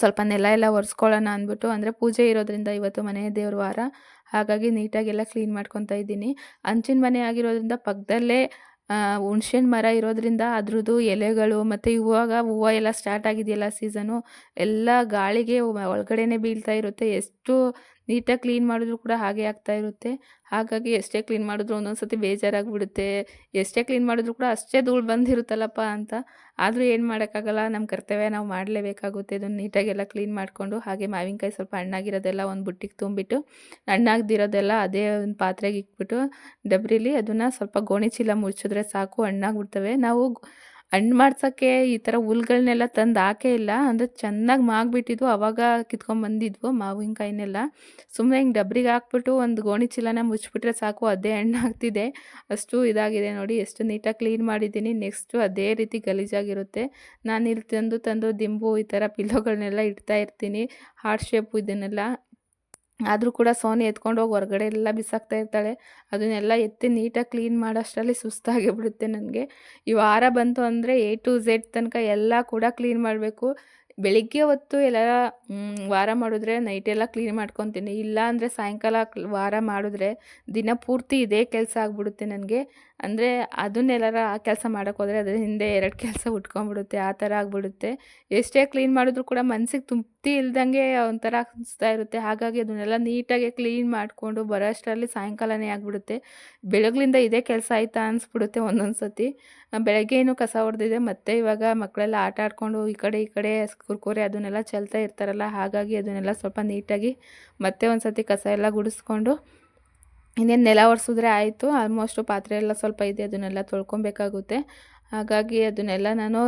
ಸ್ವಲ್ಪ ನೆಲ ಎಲ್ಲ ಒರೆಸ್ಕೊಳ್ಳೋಣ ಅಂದ್ಬಿಟ್ಟು, ಅಂದರೆ ಪೂಜೆ ಇರೋದ್ರಿಂದ ಇವತ್ತು ಮನೆ ದೇವ್ರ ವಾರ. ಹಾಗಾಗಿ ನೀಟಾಗೆಲ್ಲ ಕ್ಲೀನ್ ಮಾಡ್ಕೊತಾ ಇದ್ದೀನಿ. ಹಂಚಿನ ಮನೆ ಆಗಿರೋದ್ರಿಂದ ಪಕ್ಕದಲ್ಲೇ ಹುಣ್ಸೆಹಣ್ಣು ಮರ ಇರೋದ್ರಿಂದ ಅದ್ರದ್ದು ಎಲೆಗಳು ಮತ್ತು ಇವಾಗ ಹೂವು ಎಲ್ಲ ಸ್ಟಾರ್ಟ್ ಆಗಿದೆಯಲ್ಲ ಸೀಸನು ಎಲ್ಲ ಗಾಳಿಗೆ ಒಳಗಡೆನೇ ಬೀಳ್ತಾ ಇರುತ್ತೆ. ಎಷ್ಟು ನೀಟಾಗಿ ಕ್ಲೀನ್ ಮಾಡಿದ್ರು ಕೂಡ ಹಾಗೆ ಆಗ್ತಾ ಇರುತ್ತೆ. ಹಾಗಾಗಿ ಎಷ್ಟೇ ಕ್ಲೀನ್ ಮಾಡಿದ್ರು ಒಂದೊಂದು ಸತಿ ಬೇಜಾರಾಗಿಬಿಡುತ್ತೆ. ಎಷ್ಟೇ ಕ್ಲೀನ್ ಮಾಡಿದ್ರು ಕೂಡ ಅಷ್ಟೇ ಧೂಳು ಬಂದಿರುತ್ತಲ್ಲಪ್ಪ ಅಂತ. ಆದರೂ ಏನು ಮಾಡೋಕ್ಕಾಗಲ್ಲ ನಮ್ಮ ಕರ್ತವ್ಯ ನಾವು ಮಾಡಲೇಬೇಕಾಗುತ್ತೆ. ಇದನ್ನು ನೀಟಾಗೆಲ್ಲ ಕ್ಲೀನ್ ಮಾಡಿಕೊಂಡು ಹಾಗೆ ಮಾವಿನಕಾಯಿ ಸ್ವಲ್ಪ ಹಣ್ಣಾಗಿರೋದೆಲ್ಲ ಒಂದು ಬುಟ್ಟಿಗೆ ತುಂಬಿಟ್ಟು, ಹಣ್ಣಾಗ್ದಿರೋದೆಲ್ಲ ಅದೇ ಒಂದು ಪಾತ್ರೆಗೆ ಇಟ್ಬಿಟ್ಟು ಡಬ್ರಿಲಿ ಅದನ್ನು ಸ್ವಲ್ಪ ಗೋಣಿ ಚೀಲ ಮುಚ್ಚಿದ್ರೆ ಸಾಕು, ಹಣ್ಣಾಗ್ಬಿಡ್ತವೆ. ನಾವು ಹಣ್ಣು ಮಾಡ್ಸೋಕ್ಕೆ ಈ ಥರ ಹುಲ್ಗಳನ್ನೆಲ್ಲ ತಂದು ಹಾಕೇ ಇಲ್ಲ. ಅಂದರೆ ಚೆನ್ನಾಗಿ ಮಾಗಿಬಿಟ್ಟಿದ್ವು. ಅವಾಗ ಕಿತ್ಕೊಂಬಂದಿದ್ವು ಮಾವಿನಕಾಯಿನೆಲ್ಲ. ಸುಮ್ಮನೆ ಹಿಂಗೆ ಡಬ್ರಿಗೆ ಹಾಕ್ಬಿಟ್ಟು ಒಂದು ಗೋಣಿ ಚೀಲನ ಮುಚ್ಚಿಬಿಟ್ರೆ ಸಾಕು, ಅದೇ ಹಣ್ಣು ಆಗ್ತಿದೆ. ಅಷ್ಟು ಇದಾಗಿದೆ ನೋಡಿ. ಎಷ್ಟು ನೀಟಾಗಿ ಕ್ಲೀನ್ ಮಾಡಿದ್ದೀನಿ. ನೆಕ್ಸ್ಟು ಅದೇ ರೀತಿ ಗಲೀಜಾಗಿರುತ್ತೆ. ನಾನು ಇಲ್ಲಿ ತಂದು ತಂದು ದಿಂಬು ಈ ಥರ ಪಿಲ್ಲೋಗಳನ್ನೆಲ್ಲ ಇಡ್ತಾ ಇರ್ತೀನಿ. ಹಾರ್ಟ್ ಶೇಪು ಇದನ್ನೆಲ್ಲ. ಆದರೂ ಕೂಡ ಸೋನಿ ಎತ್ಕೊಂಡು ಹೋಗಿ ಹೊರಗಡೆ ಎಲ್ಲ ಬಿಸಾಕ್ತಾ ಇರ್ತಾಳೆ. ಅದನ್ನೆಲ್ಲ ಎತ್ತಿ ನೀಟಾಗಿ ಕ್ಲೀನ್ ಮಾಡೋಷ್ಟರಲ್ಲಿ ಸುಸ್ತಾಗಿಬಿಡುತ್ತೆ ನನಗೆ. ಈ ವಾರ ಬಂತು ಅಂದರೆ ಎ ಟು ಝೆಡ್ ತನಕ ಎಲ್ಲ ಕೂಡ ಕ್ಲೀನ್ ಮಾಡಬೇಕು. ಬೆಳಿಗ್ಗೆ ಹೊತ್ತು ಎಲ್ಲಾರ ಮ್, ವಾರ ಮಾಡಿದ್ರೆ ನೈಟೆಲ್ಲ ಕ್ಲೀನ್ ಮಾಡ್ಕೊತೀನಿ. ಇಲ್ಲ ಅಂದರೆ ಸಾಯಂಕಾಲ ವಾರ ಮಾಡಿದ್ರೆ ದಿನ ಪೂರ್ತಿ ಇದೇ ಕೆಲಸ ಆಗಿಬಿಡುತ್ತೆ ನನಗೆ. ಅಂದರೆ ಅದನ್ನೆಲ್ಲಾರ ಆ ಕೆಲಸ ಮಾಡೋಕ್ಕೋದ್ರೆ ಅದ್ರ ಹಿಂದೆ ಎರಡು ಕೆಲಸ ಉಟ್ಕೊಂಡ್ಬಿಡುತ್ತೆ ಆ ಥರ ಆಗಿಬಿಡುತ್ತೆ. ಎಷ್ಟೇ ಕ್ಲೀನ್ ಮಾಡಿದ್ರು ಕೂಡ ಮನಸ್ಸಿಗೆ ತೃಪ್ತಿ ಇಲ್ದಂಗೆ ಒಂಥರ ಅನಿಸ್ತಾ ಇರುತ್ತೆ. ಹಾಗಾಗಿ ಅದನ್ನೆಲ್ಲ ನೀಟಾಗಿ ಕ್ಲೀನ್ ಮಾಡಿಕೊಂಡು ಬರೋ ಅಷ್ಟರಲ್ಲಿ ಸಾಯಂಕಾಲನೇ ಆಗಿಬಿಡುತ್ತೆ. ಬೆಳಗ್ಲಿಂದ ಇದೇ ಕೆಲಸ ಆಯ್ತಾ ಅನಿಸ್ಬಿಡುತ್ತೆ ಒಂದೊಂದು ಸತಿ ಏನು ಕಸ ಹೊಡೆದಿದೆ, ಮತ್ತೆ ಇವಾಗ ಮಕ್ಕಳೆಲ್ಲ ಆಟ ಆಡ್ಕೊಂಡು ಈ ಕಡೆ ಈ ಕಡೆ ಕುರ್ಕುರೆ ಅದನ್ನೆಲ್ಲ ಚೆಲ್ತಾ ಇರ್ತಾರಲ್ಲ, ಹಾಗಾಗಿ ಅದನ್ನೆಲ್ಲ ಸ್ವಲ್ಪ ನೀಟಾಗಿ ಮತ್ತೆ ಒಂದು ಸತಿ ಕಸ ಎಲ್ಲ ಗುಡಿಸ್ಕೊಂಡು ಇನ್ನೇನು ನೆಲ ಒರೆಸಿದ್ರೆ ಆಯಿತು. ಆಲ್ಮೋಸ್ಟು ಪಾತ್ರೆ ಎಲ್ಲ ಸ್ವಲ್ಪ ಇದೆ, ಅದನ್ನೆಲ್ಲ ತೊಳ್ಕೊಬೇಕಾಗುತ್ತೆ. ಹಾಗಾಗಿ ಅದನ್ನೆಲ್ಲ ನಾನು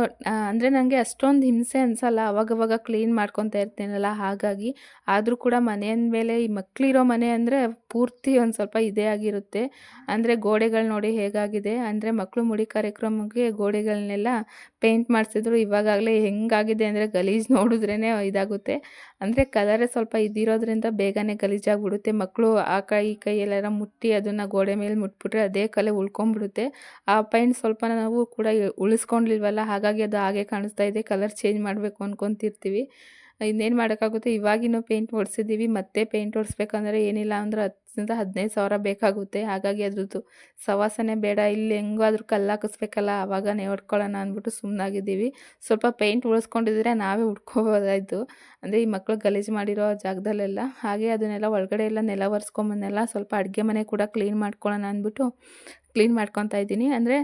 ಅಂದರೆ ನನಗೆ ಅಷ್ಟೊಂದು ಹಿಂಸೆ ಅನಿಸಲ್ಲ, ಅವಾಗವಾಗ ಕ್ಲೀನ್ ಮಾಡ್ಕೊತಾ ಇರ್ತೀನಲ್ಲ, ಹಾಗಾಗಿ ಆದರೂ ಕೂಡ ಮನೆ ಅಂದಮೇಲೆ ಈ ಮಕ್ಕಳಿರೋ ಮನೆ ಅಂದರೆ ಪೂರ್ತಿ ಒಂದು ಸ್ವಲ್ಪ ಇದೇ ಆಗಿರುತ್ತೆ. ಅಂದರೆ ಗೋಡೆಗಳು ನೋಡಿ ಹೇಗಾಗಿದೆ, ಅಂದರೆ ಮಕ್ಕಳು ಮುಡಿ ಕಾರ್ಯಕ್ರಮಕ್ಕೆ ಗೋಡೆಗಳನ್ನೆಲ್ಲ ಪೇಂಟ್ ಮಾಡಿಸಿದ್ರು ಇವಾಗಲೇ ಹೆಂಗಾಗಿದೆ ಅಂದರೆ ಗಲೀಜು ನೋಡಿದ್ರೇ ಇದಾಗುತ್ತೆ. ಅಂದರೆ ಕಲರೇ ಸ್ವಲ್ಪ ಇದಿರೋದ್ರಿಂದ ಬೇಗನೆ ಗಲೀಜಾಗ್ಬಿಡುತ್ತೆ. ಮಕ್ಕಳು ಆ ಕೈ, ಈ ಕೈ ಮುಟ್ಟಿ ಅದನ್ನು ಗೋಡೆ ಮೇಲೆ ಮುಟ್ಬಿಟ್ರೆ ಅದೇ ಕಲೆ ಉಳ್ಕೊಂಬಿಡುತ್ತೆ. ಆ ಪೈಂಟ್ ಸ್ವಲ್ಪ ನಾವು ಕೂಡ ಉಳಿಸ್ಕೊಂಡಿಲ್ವಲ್ಲ, ಹಾಗಾಗಿ ಅದು ಹಾಗೆ ಕಾಣಿಸ್ತಾ ಇದೆ. ಕಲರ್ ಚೇಂಜ್ ಮಾಡಬೇಕು ಅಂದ್ಕೊತಿರ್ತೀವಿ ಇನ್ನೇನು ಮಾಡೋಕ್ಕಾಗುತ್ತೆ? ಇವಾಗಿನೂ ಪೇಂಟ್ ಹೊಡ್ಸಿದ್ದೀವಿ ಮತ್ತೆ ಪೇಂಟ್ ಹೊಡ್ಸ್ಬೇಕಂದ್ರೆ ಏನಿಲ್ಲ ಅಂದ್ರೆ ಹತ್ತರಿಂದ ಹದಿನೈದು ಸಾವಿರ ಬೇಕಾಗುತ್ತೆ. ಹಾಗಾಗಿ ಅದ್ರದ್ದು ಸವಾಸನೆ ಬೇಡ. ಇಲ್ಲಿ ಹೆಂಗೋ ಆದ್ರೂ ಕಲ್ಲು ಹಾಕಿಸ್ಬೇಕಲ್ಲ ಆವಾಗನೇ ಹೊಡ್ಕೊಳ್ಳೋಣ ಅಂದ್ಬಿಟ್ಟು ಸುಮ್ಮನಾಗಿದ್ದೀವಿ ಸ್ವಲ್ಪ ಪೇಂಟ್ ಉಳಿಸ್ಕೊಂಡಿದ್ರೆ ನಾವೇ ಉಟ್ಕೋಬೋದಾಯಿತು ಅಂದರೆ ಈ ಮಕ್ಕಳು ಗಲೀಜು ಮಾಡಿರೋ ಜಾಗದಲ್ಲೆಲ್ಲ. ಹಾಗೆ ಅದನ್ನೆಲ್ಲ ಒಳಗಡೆ ಎಲ್ಲ ನೆಲ ಒರೆಸ್ಕೊಂಬಂದೆಲ್ಲ ಸ್ವಲ್ಪ ಅಡುಗೆ ಮನೆ ಕೂಡ ಕ್ಲೀನ್ ಮಾಡ್ಕೊಳ್ಳೋಣ ಅಂದ್ಬಿಟ್ಟು ಕ್ಲೀನ್ ಮಾಡ್ಕೊತಾ ಇದ್ದೀನಿ. ಅಂದರೆ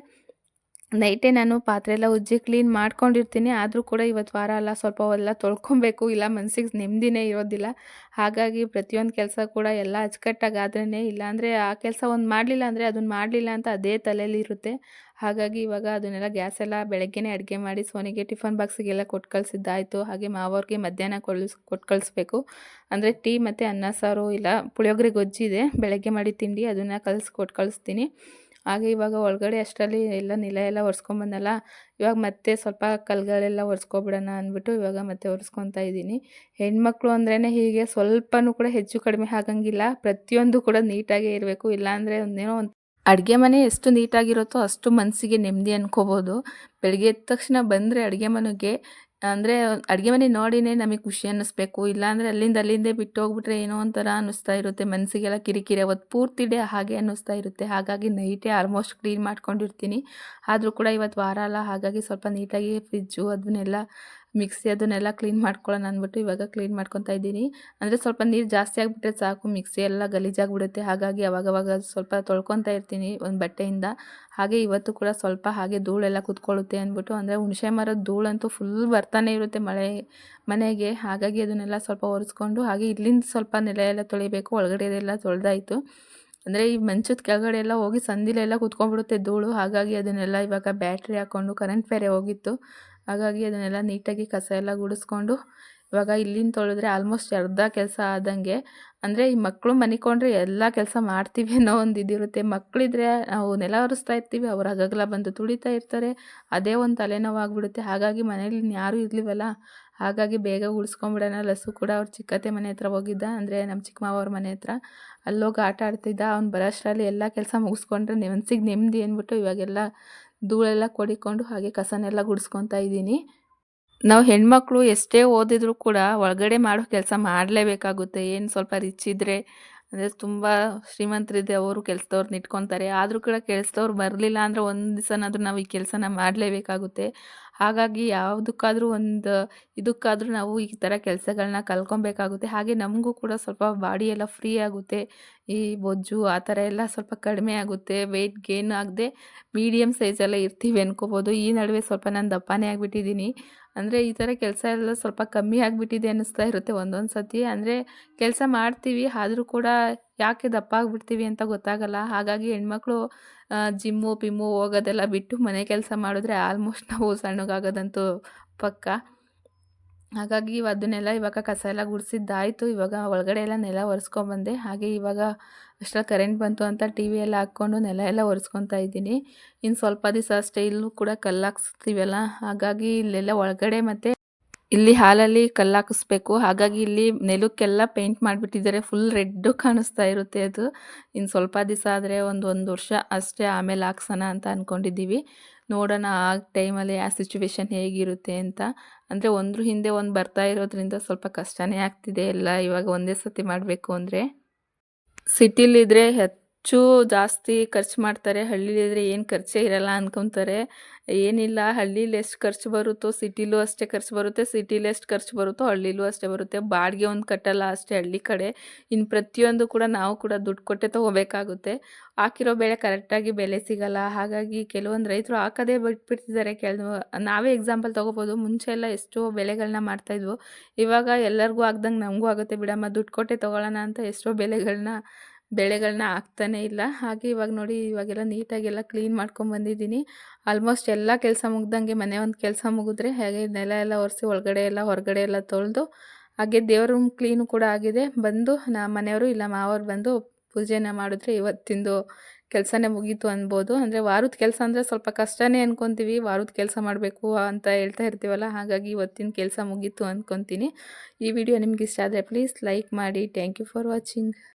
ನೈಟೇ ನಾನು ಪಾತ್ರೆ ಎಲ್ಲ ಉಜ್ಜಿ ಕ್ಲೀನ್ ಮಾಡ್ಕೊಂಡಿರ್ತೀನಿ. ಆದರೂ ಕೂಡ ಇವತ್ತು ವಾರ ಅಲ್ಲ, ಸ್ವಲ್ಪ ಎಲ್ಲ ತೊಳ್ಕೊಬೇಕು. ಇಲ್ಲ, ಮನ್ಸಿಗೆ ನೆಮ್ಮದಿನೇ ಇರೋದಿಲ್ಲ. ಹಾಗಾಗಿ ಪ್ರತಿಯೊಂದು ಕೆಲಸ ಕೂಡ ಎಲ್ಲ ಅಚ್ಚುಕಟ್ಟಾಗಿ ಆದ್ರೇ ಇಲ್ಲಾಂದರೆ ಆ ಕೆಲಸ ಒಂದು ಮಾಡಲಿಲ್ಲ ಅಂದರೆ ಅದನ್ನು ಮಾಡಲಿಲ್ಲ ಅಂತ ಅದೇ ತಲೆಯಲ್ಲಿ ಇರುತ್ತೆ. ಹಾಗಾಗಿ ಇವಾಗ ಅದನ್ನೆಲ್ಲ ಗ್ಯಾಸ್ ಎಲ್ಲ ಬೆಳಗ್ಗೆನೇ ಅಡುಗೆ ಮಾಡಿ ಸೋನಿಗೆ ಟಿಫನ್ ಬಾಕ್ಸಿಗೆಲ್ಲ ಕೊಟ್ಟು ಕಳಿಸಿದ್ದಾಯಿತು. ಹಾಗೆ ಮಾವವ್ರಿಗೆ ಮಧ್ಯಾಹ್ನ ಕಳಿಸ್ ಕೊಟ್ಟು ಕಳಿಸ್ಬೇಕು. ಅಂದರೆ ಟೀ ಮತ್ತು ಅನ್ನ, ಸಾರು, ಇಲ್ಲ ಪುಳಿಯೋಗರೆ ಗೊಜ್ಜಿದೆ ಬೆಳಗ್ಗೆ ಮಾಡಿ ತಿಂಡಿ, ಅದನ್ನು ಕಲಿಸ್ಕೊಟ್ಟು ಕಳಿಸ್ತೀನಿ. ಹಾಗೆ ಇವಾಗ ಒಳಗಡೆ ಅಷ್ಟರಲ್ಲಿ ಎಲ್ಲ ನೆಲ ಎಲ್ಲ ಒರೆಸ್ಕೊಂಬಂದಲ್ಲ ಇವಾಗ ಮತ್ತೆ ಸ್ವಲ್ಪ ಕಲ್ಗಳೆಲ್ಲ ಒರೆಸ್ಕೊಬಿಡೋಣ ಅಂದ್ಬಿಟ್ಟು ಇವಾಗ ಮತ್ತೆ ಒರೆಸ್ಕೊತಾ ಇದ್ದೀನಿ. ಹೆಣ್ಮಕ್ಳು ಅಂದ್ರೇ ಹೀಗೆ ಸ್ವಲ್ಪನೂ ಕೂಡ ಹೆಚ್ಚು ಕಡಿಮೆ ಆಗಂಗಿಲ್ಲ, ಪ್ರತಿಯೊಂದು ಕೂಡ ನೀಟಾಗೇ ಇರಬೇಕು, ಇಲ್ಲಾಂದರೆ ಒಂದೇನೋ ಒಂದು ಅಡುಗೆ ಮನೆ ಎಷ್ಟು ನೀಟಾಗಿರುತ್ತೋ ಅಷ್ಟು ಮನಸ್ಸಿಗೆ ನೆಮ್ಮದಿ ಅನ್ಕೋಬೋದು. ಬೆಳಗ್ಗೆ ಎದ್ದ ತಕ್ಷಣ ಬಂದರೆ ಅಡುಗೆ ಮನೆಗೆ ಅಂದರೆ ಅಡುಗೆ ಮನೆ ನೋಡಿನೇ ನಮಗೆ ಖುಷಿ ಅನ್ನಿಸ್ಬೇಕು. ಇಲ್ಲಾಂದರೆ ಅಲ್ಲಿಂದ ಅಲ್ಲಿಂದೇ ಬಿಟ್ಟು ಹೋಗ್ಬಿಟ್ರೆ ಏನೋ ಒಂಥರ ಅನ್ನಿಸ್ತಾ ಇರುತ್ತೆ. ಮನಸ್ಸಿಗೆಲ್ಲ ಕಿರಿಕಿರಿ. ಅವತ್ತು ಪೂರ್ತಿ ಡೇ ಹಾಗೆ ಅನ್ನಿಸ್ತಾ ಇರುತ್ತೆ. ಹಾಗಾಗಿ ನೈಟೇ ಆಲ್ಮೋಸ್ಟ್ ಕ್ಲೀನ್ ಮಾಡ್ಕೊಂಡಿರ್ತೀನಿ. ಆದರೂ ಕೂಡ ಇವತ್ತು ವಾರ ಅಲ್ಲ. ಹಾಗಾಗಿ ಸ್ವಲ್ಪ ನೀಟಾಗಿ ಫ್ರಿಜ್ಜು ಅದನ್ನೆಲ್ಲ ಮಿಕ್ಸಿ ಅದನ್ನೆಲ್ಲ ಕ್ಲೀನ್ ಮಾಡ್ಕೊಳ್ಳೋಣ ಅಂದ್ಬಿಟ್ಟು ಇವಾಗ ಕ್ಲೀನ್ ಮಾಡ್ಕೊತಾ ಇದ್ದೀನಿ. ಅಂದರೆ ಸ್ವಲ್ಪ ನೀರು ಜಾಸ್ತಿ ಆಗಿಬಿಟ್ರೆ ಸಾಕು, ಮಿಕ್ಸಿ ಎಲ್ಲ ಗಲೀಜಾಗ್ಬಿಡುತ್ತೆ ಹಾಗಾಗಿ ಅವಾಗವಾಗ ಸ್ವಲ್ಪ ತೊಳ್ಕೊತಾ ಇರ್ತೀನಿ ಒಂದು ಬಟ್ಟೆಯಿಂದ. ಹಾಗೆ ಇವತ್ತು ಕೂಡ ಸ್ವಲ್ಪ ಹಾಗೆ ಧೂಳೆಲ್ಲ ಕುತ್ಕೊಳ್ಳುತ್ತೆ ಅಂದ್ಬಿಟ್ಟು, ಅಂದರೆ ಹುಣಸೆ ಮರದ ಧೂಳಂತೂ ಫುಲ್ ಬರ್ತಾನೆ ಇರುತ್ತೆ ಮಳೆ, ಮನೆಗೆ. ಹಾಗಾಗಿ ಅದನ್ನೆಲ್ಲ ಸ್ವಲ್ಪ ಒರೆಸ್ಕೊಂಡು, ಹಾಗೆ ಇಲ್ಲಿಂದ ಸ್ವಲ್ಪ ನೆಲೆಯೆಲ್ಲ ಎಲ್ಲ ತೊಳಿಬೇಕು, ಒಳಗಡೆದೆಲ್ಲ ತೊಳೆದಾಯಿತು. ಅಂದರೆ ಈ ಮಂಚದ ಕೆಳಗಡೆ ಎಲ್ಲ ಹೋಗಿ ಸಂದಿಲೆಲ್ಲ ಕುತ್ಕೊಂಡ್ಬಿಡುತ್ತೆ ಧೂಳು. ಹಾಗಾಗಿ ಅದನ್ನೆಲ್ಲ ಇವಾಗ ಬ್ಯಾಟ್ರಿ ಹಾಕ್ಕೊಂಡು ಕರೆಂಟ್ ಬೇರೆ ಹೋಗಿತ್ತು. ಹಾಗಾಗಿ ಅದನ್ನೆಲ್ಲ ನೀಟಾಗಿ ಕಸ ಎಲ್ಲ ಗುಡಿಸ್ಕೊಂಡು ಇವಾಗ ಇಲ್ಲಿಂದ ತೊಳೆದ್ರೆ ಆಲ್ಮೋಸ್ಟ್ ಅರ್ಧ ಕೆಲಸ ಆದಂಗೆ. ಅಂದರೆ ಈ ಮಕ್ಕಳು ಮನಿಕೊಂಡ್ರೆ ಎಲ್ಲ ಕೆಲಸ ಮಾಡ್ತೀವಿ ಅನ್ನೋ ಒಂದು ಇದಿರುತ್ತೆ. ಮಕ್ಕಳಿದ್ರೆ ನಾವು ನೆಲ ಒರೆಸ್ತಾ ಇರ್ತೀವಿ, ಅವ್ರು ಹಗಗಲ ಬಂದು ತುಳಿತಾ ಇರ್ತಾರೆ. ಅದೇ ಒಂದು ತಲೆನೋವಾಗ್ಬಿಡುತ್ತೆ. ಹಾಗಾಗಿ ಮನೇಲಿ ಯಾರೂ ಇರ್ಲಿವಲ್ಲ. ಹಾಗಾಗಿ ಬೇಗ ಉಳಿಸ್ಕೊಂಬಿಡೋಣ. ಲಸು ಕೂಡ ಅವ್ರ ಚಿಕ್ಕತ್ತೆ ಮನೆ ಹತ್ರ ಹೋಗಿದ್ದ. ಅಂದರೆ ನಮ್ಮ ಚಿಕ್ಕ ಅವ್ರ ಮನೆ ಹತ್ರ. ಅಲ್ಲೋಗಿ ಆಟ ಆಡ್ತಿದ್ದ. ಅವ್ನು ಬರೋಷ್ಟರಲ್ಲಿ ಎಲ್ಲ ಕೆಲಸ ಮುಗಿಸ್ಕೊಂಡ್ರೆ. ಮನ್ಸಿಗೆ ನೆಮ್ಮದಿ ಅಂದ್ಬಿಟ್ಟು ಇವಾಗೆಲ್ಲ ಧೂಳೆಲ್ಲ ಕೊಡಿಕೊಂಡು ಹಾಗೆ ಕಸನೆಲ್ಲ ಗುಡಿಸ್ಕೊತಾ ಇದ್ದೀನಿ. ನಾವು ಹೆಣ್ಮಕ್ಳು ಎಷ್ಟೇ ಓದಿದ್ರು ಕೂಡ ಒಳಗಡೆ ಮಾಡೋ ಕೆಲಸ ಮಾಡಲೇಬೇಕಾಗುತ್ತೆ. ಏನು ಸ್ವಲ್ಪ ರಿಚ್ ಇದ್ದರೆ ಅಂದರೆ ತುಂಬ ಶ್ರೀಮಂತರಿದ್ದೆ ಅವರು ಕೆಲಸದವ್ರನ್ನ ಇಟ್ಕೊತಾರೆ. ಆದರೂ ಕೂಡ ಕೆಲಸದವ್ರು ಬರಲಿಲ್ಲ ಅಂದರೆ ಒಂದು ದಿವಸನಾದರೂ ನಾವು ಈ ಕೆಲಸನ ಮಾಡಲೇಬೇಕಾಗುತ್ತೆ. ಹಾಗಾಗಿ ಯಾವುದಕ್ಕಾದರೂ ಒಂದು ಇದಕ್ಕಾದರೂ ನಾವು ಈ ಥರ ಕೆಲಸಗಳನ್ನ ಕಲ್ಕೊಬೇಕಾಗುತ್ತೆ ಹಾಗೆ ನಮಗೂ ಕೂಡ ಸ್ವಲ್ಪ ಬಾಡಿ ಎಲ್ಲ ಫ್ರೀ ಆಗುತ್ತೆ. ಈ ಬೊಜ್ಜು ಆ ಥರ ಎಲ್ಲ ಸ್ವಲ್ಪ ಕಡಿಮೆ ಆಗುತ್ತೆ. ವೆಯ್ಟ್ ಗೇನ್ ಆಗದೆ ಮೀಡಿಯಮ್ ಸೈಜೆಲ್ಲ ಇರ್ತೀವಿ ಅನ್ಕೋಬೋದು. ಈ ನಡುವೆ ಸ್ವಲ್ಪ ನಾನು ದಪ್ಪನೇ ಆಗಿಬಿಟ್ಟಿದ್ದೀನಿ. ಅಂದರೆ ಈ ಥರ ಕೆಲಸ ಎಲ್ಲ ಸ್ವಲ್ಪ ಕಮ್ಮಿ ಆಗಿಬಿಟ್ಟಿದೆ ಅನ್ನಿಸ್ತಾ ಇರುತ್ತೆ ಒಂದೊಂದು ಸತಿ. ಅಂದರೆ ಕೆಲಸ ಮಾಡ್ತೀವಿ, ಆದರೂ ಕೂಡ ಯಾಕೆ ದಪ್ಪ ಆಗಿಬಿಡ್ತೀವಿ ಅಂತ ಗೊತ್ತಾಗಲ್ಲ. ಹಾಗಾಗಿ ಹೆಣ್ಮಕ್ಳು ಜಿಮ್ಮು ಪಿಮ್ಮು ಹೋಗೋದೆಲ್ಲ ಬಿಟ್ಟು ಮನೆ ಕೆಲಸ ಮಾಡಿದ್ರೆ ಆಲ್ಮೋಸ್ಟ್ ನಾವು ಸಣ್ಣಗಾಗೋದಂತೂ ಪಕ್ಕ. ಹಾಗಾಗಿ ಅದನ್ನೆಲ್ಲ ಇವಾಗ ಕಸ ಎಲ್ಲ ಗುಡಿಸಿದ್ದಾಯಿತು. ಇವಾಗ ಒಳಗಡೆ ಎಲ್ಲ ನೆಲ ಒರೆಸ್ಕೊಂಬಂದೆ. ಹಾಗೆ ಇವಾಗ ಅಷ್ಟರಲ್ಲಿ ಕರೆಂಟ್ ಬಂತು ಅಂತ ಟಿ ವಿ ಎಲ್ಲ ಹಾಕ್ಕೊಂಡು ನೆಲ ಎಲ್ಲ ಒರೆಸ್ಕೊತಾ ಇದ್ದೀನಿ. ಇನ್ನು ಸ್ವಲ್ಪ ದಿವಸ ಅಷ್ಟೇ ಇಲ್ಲೂ ಕೂಡ ಕಲ್ಲಾಕ್ಸ್ತೀವಲ್ಲ ಹಾಗಾಗಿ ಇಲ್ಲೆಲ್ಲ ಒಳಗಡೆ ಮತ್ತು ಇಲ್ಲಿ ಹಾಲಲ್ಲಿ ಕಲ್ಲು ಹಾಕಿಸ್ಬೇಕು. ಹಾಗಾಗಿ ಇಲ್ಲಿ ನೆಲಕ್ಕೆಲ್ಲ ಪೇಂಟ್ ಮಾಡಿಬಿಟ್ಟಿದ್ದಾರೆ. ಫುಲ್ ರೆಡ್ಡು ಕಾಣಿಸ್ತಾ ಇರುತ್ತೆ ಅದು. ಇನ್ನು ಸ್ವಲ್ಪ ದಿವಸ ಆದರೆ ಒಂದು ಒಂದು ವರ್ಷ ಅಷ್ಟೇ ಆಮೇಲೆ ಹಾಕ್ಸೋಣ ಅಂತ ಅಂದ್ಕೊಂಡಿದ್ದೀವಿ ನೋಡೋಣ ಆ ಟೈಮಲ್ಲಿ ಆ ಸಿಚುವೇಶನ್ ಹೇಗಿರುತ್ತೆ ಅಂತ. ಅಂದರೆ ಒಂದ್ರ ಹಿಂದೆ ಒಂದು ಬರ್ತಾ ಇರೋದ್ರಿಂದ ಸ್ವಲ್ಪ ಕಷ್ಟನೇ ಆಗ್ತಿದೆ. ಎಲ್ಲ ಇವಾಗ ಒಂದೇ ಸತಿ ಮಾಡಬೇಕು ಅಂದರೆ. ಸಿಟಿಲಿದ್ರೆ ಹೆಚ್ಚು ಜಾಸ್ತಿ ಖರ್ಚು ಮಾಡ್ತಾರೆ ಹಳ್ಳಿಲಿದ್ರೆ ಏನು ಖರ್ಚೇ ಇರಲ್ಲ ಅನ್ಕೊತಾರೆ. ಏನಿಲ್ಲ, ಹಳ್ಳೀಲಿ ಎಷ್ಟು ಖರ್ಚು ಬರುತ್ತೋ, ಸಿಟಿಲೂ ಅಷ್ಟೇ ಖರ್ಚು ಬರುತ್ತೆ, ಸಿಟಿಲಿ ಎಷ್ಟು ಖರ್ಚು ಬರುತ್ತೋ, ಹಳ್ಳಿಲೂ ಅಷ್ಟೇ ಬರುತ್ತೆ. ಬಾಡಿಗೆ ಒಂದು ಕಟ್ಟಲ್ಲ ಅಷ್ಟೇ ಹಳ್ಳಿ ಕಡೆ. ಇನ್ನು ಪ್ರತಿಯೊಂದು ಕೂಡ ನಾವು ಕೂಡ ದುಡ್ಡು ಕೊಟ್ಟೆ ತೊಗೋಬೇಕಾಗುತ್ತೆ. ಹಾಕಿರೋ ಬೆಳೆ ಕರೆಕ್ಟಾಗಿ ಬೆಲೆ ಸಿಗಲ್ಲ. ಹಾಗಾಗಿ ಕೆಲವೊಂದು ರೈತರು ಹಾಕೋದೇ ಬಿಟ್ಬಿಡ್ತಿದ್ದಾರೆ ಕೆಲವು, ನಾವೇ ಎಕ್ಸಾಂಪಲ್ ತೊಗೋಬೋದು. ಮುಂಚೆ ಎಲ್ಲ ಎಷ್ಟೋ ಬೆಳೆಗಳನ್ನ ಮಾಡ್ತಾಯಿದ್ವು ಇವಾಗ ಎಲ್ಲರಿಗೂ ಆಗ್ದಂಗೆ ನಮಗೂ ಆಗುತ್ತೆ, ಬಿಡಮ್ಮ, ದುಡ್ಡು ಕೊಟ್ಟೆ ತೊಗೊಳ್ಳೋಣ ಅಂತ ಎಷ್ಟೋ ಬೆಲೆಗಳನ್ನ ಬೆಳೆಗಳನ್ನ ಹಾಕ್ತಾನೇ ಇಲ್ಲ. ಹಾಗೆ ಇವಾಗ ನೋಡಿ ಇವಾಗೆಲ್ಲ ನೀಟಾಗೆಲ್ಲ ಕ್ಲೀನ್ ಮಾಡ್ಕೊಂಬಂದಿದ್ದೀನಿ ಆಲ್ಮೋಸ್ಟ್ ಎಲ್ಲ ಕೆಲಸ ಮುಗ್ದಂಗೆ ಮನೆ ಒಂದು ಕೆಲಸ ಮುಗಿದ್ರೆ ಹಾಗೆ ನೆಲ ಎಲ್ಲ ಒರೆಸಿ ಒಳಗಡೆ ಎಲ್ಲ ಹೊರಗಡೆ ಎಲ್ಲ ತೊಳೆದು ಹಾಗೆ ದೇವ್ರ ರೂಮ್ ಕ್ಲೀನು ಕೂಡ ಆಗಿದೆ. ಬಂದು ನಾ ಮನೆಯವರು ಇಲ್ಲ ಮಾವರು ಬಂದು ಪೂಜೆನ ಮಾಡಿದ್ರೆ ಇವತ್ತಿಂದು ಕೆಲಸನೇ ಮುಗೀತು ಅನ್ಬೋದು. ಅಂದರೆ ವಾರದ ಕೆಲಸ ಅಂದರೆ ಸ್ವಲ್ಪ ಕಷ್ಟನೇ ಅನ್ಕೊತೀವಿ. ವಾರದ ಕೆಲಸ ಮಾಡಬೇಕು ಅಂತ ಹೇಳ್ತಾ ಇರ್ತೀವಲ್ಲ, ಹಾಗಾಗಿ ಇವತ್ತಿನ ಕೆಲಸ ಮುಗೀತು ಅಂದ್ಕೊತೀನಿ ಈ ವಿಡಿಯೋ ನಿಮ್ಗೆ ಇಷ್ಟ ಆದರೆ ಪ್ಲೀಸ್ ಲೈಕ್ ಮಾಡಿ. Thank you for watching.